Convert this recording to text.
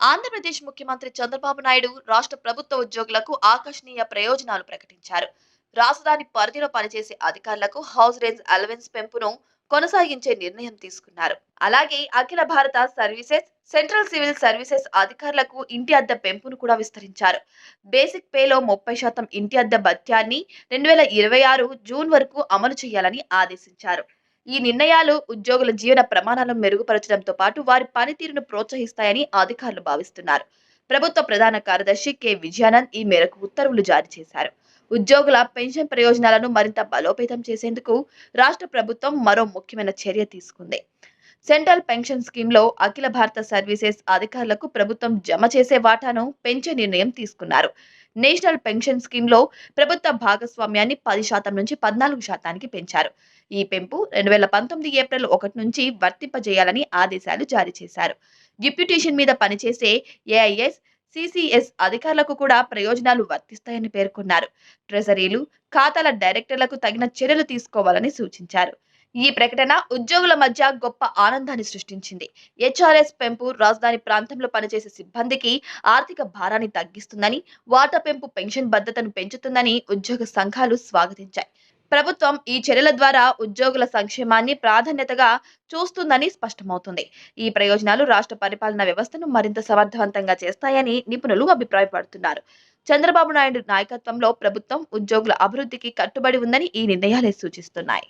ఆంధ్రప్రదేశ్ ముఖ్యమంత్రి చంద్రబాబు నాయుడు రాష్ట్ర ప్రభుత్వ ఉద్యోగులకు ఆకర్షణీయ ప్రయోజనాలు ప్రకటించారు. రాజధాని పరిధిలో పనిచేసే అధికారులకు హౌస్ రేంజ్ అలవెన్స్ పెంపును కొనసాగించే నిర్ణయం తీసుకున్నారు. అలాగే అఖిల భారత సర్వీసెస్ సెంట్రల్ సివిల్ సర్వీసెస్ అధికారులకు ఇంటి అద్దె పెంపును కూడా విస్తరించారు. బేసిక్ పేలో ముప్పై శాతం ఇంటి అద్దె భత్యాన్ని రెండు వేల ఇరవై ఆరు జూన్ వరకు అమలు చేయాలని ఆదేశించారు. ఈ నిర్ణయాలు ఉద్యోగుల జీవన ప్రమాణాలను మెరుగుపరచడంతో పాటు వారి పనితీరును ప్రోత్సహిస్తాయని అధికారులు భావిస్తున్నారు. ప్రభుత్వ ప్రధాన కార్యదర్శి కె. విజయానంద్ ఈ మేరకు ఉత్తర్వులు జారీ చేశారు. ఉద్యోగుల పెన్షన్ ప్రయోజనాలను మరింత బలోపేతం చేసేందుకు రాష్ట్ర ప్రభుత్వం మరో ముఖ్యమైన చర్య తీసుకుంది. సెంట్రల్ పెన్షన్ స్కీమ్లో అఖిల భారత సర్వీసెస్ అధికారులకు ప్రభుత్వం జమ చేసే వాటాను పెంచే నిర్ణయం తీసుకున్నారు. నేషనల్ పెన్షన్ స్కీమ్లో ప్రభుత్వ భాగస్వామ్యాన్ని పది శాతం నుంచి పద్నాలుగు శాతానికి పెంచారు. ఈ పెంపు రెండు వేల పంతొమ్మిది ఏప్రిల్ ఒకటి నుంచి వర్తింపజేయాలని ఆదేశాలు జారీ చేశారు. డిప్యూటేషన్ మీద పనిచేసే ఏఐఎస్ సిసిఎస్ అధికారులకు కూడా ప్రయోజనాలు వర్తిస్తాయని పేర్కొన్నారు. ట్రెజరీలు ఖాతాల డైరెక్టర్లకు తగిన చర్యలు తీసుకోవాలని సూచించారు. ఈ ప్రకటన ఉద్యోగుల మధ్య గొప్ప ఆనందాన్ని సృష్టించింది. హెచ్ఆర్ఎస్ పెంపు రాజధాని ప్రాంతంలో పనిచేసే సిబ్బందికి ఆర్థిక భారాన్ని తగ్గిస్తుందని వాటా పెంపు పెన్షన్ భద్రతను పెంచుతుందని ఉద్యోగ సంఘాలు స్వాగతించాయి. ప్రభుత్వం ఈ చర్యల ద్వారా ఉద్యోగుల సంక్షేమాన్ని ప్రాధాన్యతగా చూస్తుందని స్పష్టమవుతుంది. ఈ ప్రయోజనాలు రాష్ట్ర పరిపాలన వ్యవస్థను మరింత సమర్థవంతంగా చేస్తాయని నిపుణులు అభిప్రాయపడుతున్నారు. చంద్రబాబు నాయుడు నాయకత్వంలో ప్రభుత్వం ఉద్యోగుల అభివృద్ధికి కట్టుబడి ఉందని ఈ నిర్ణయాలే సూచిస్తున్నాయి.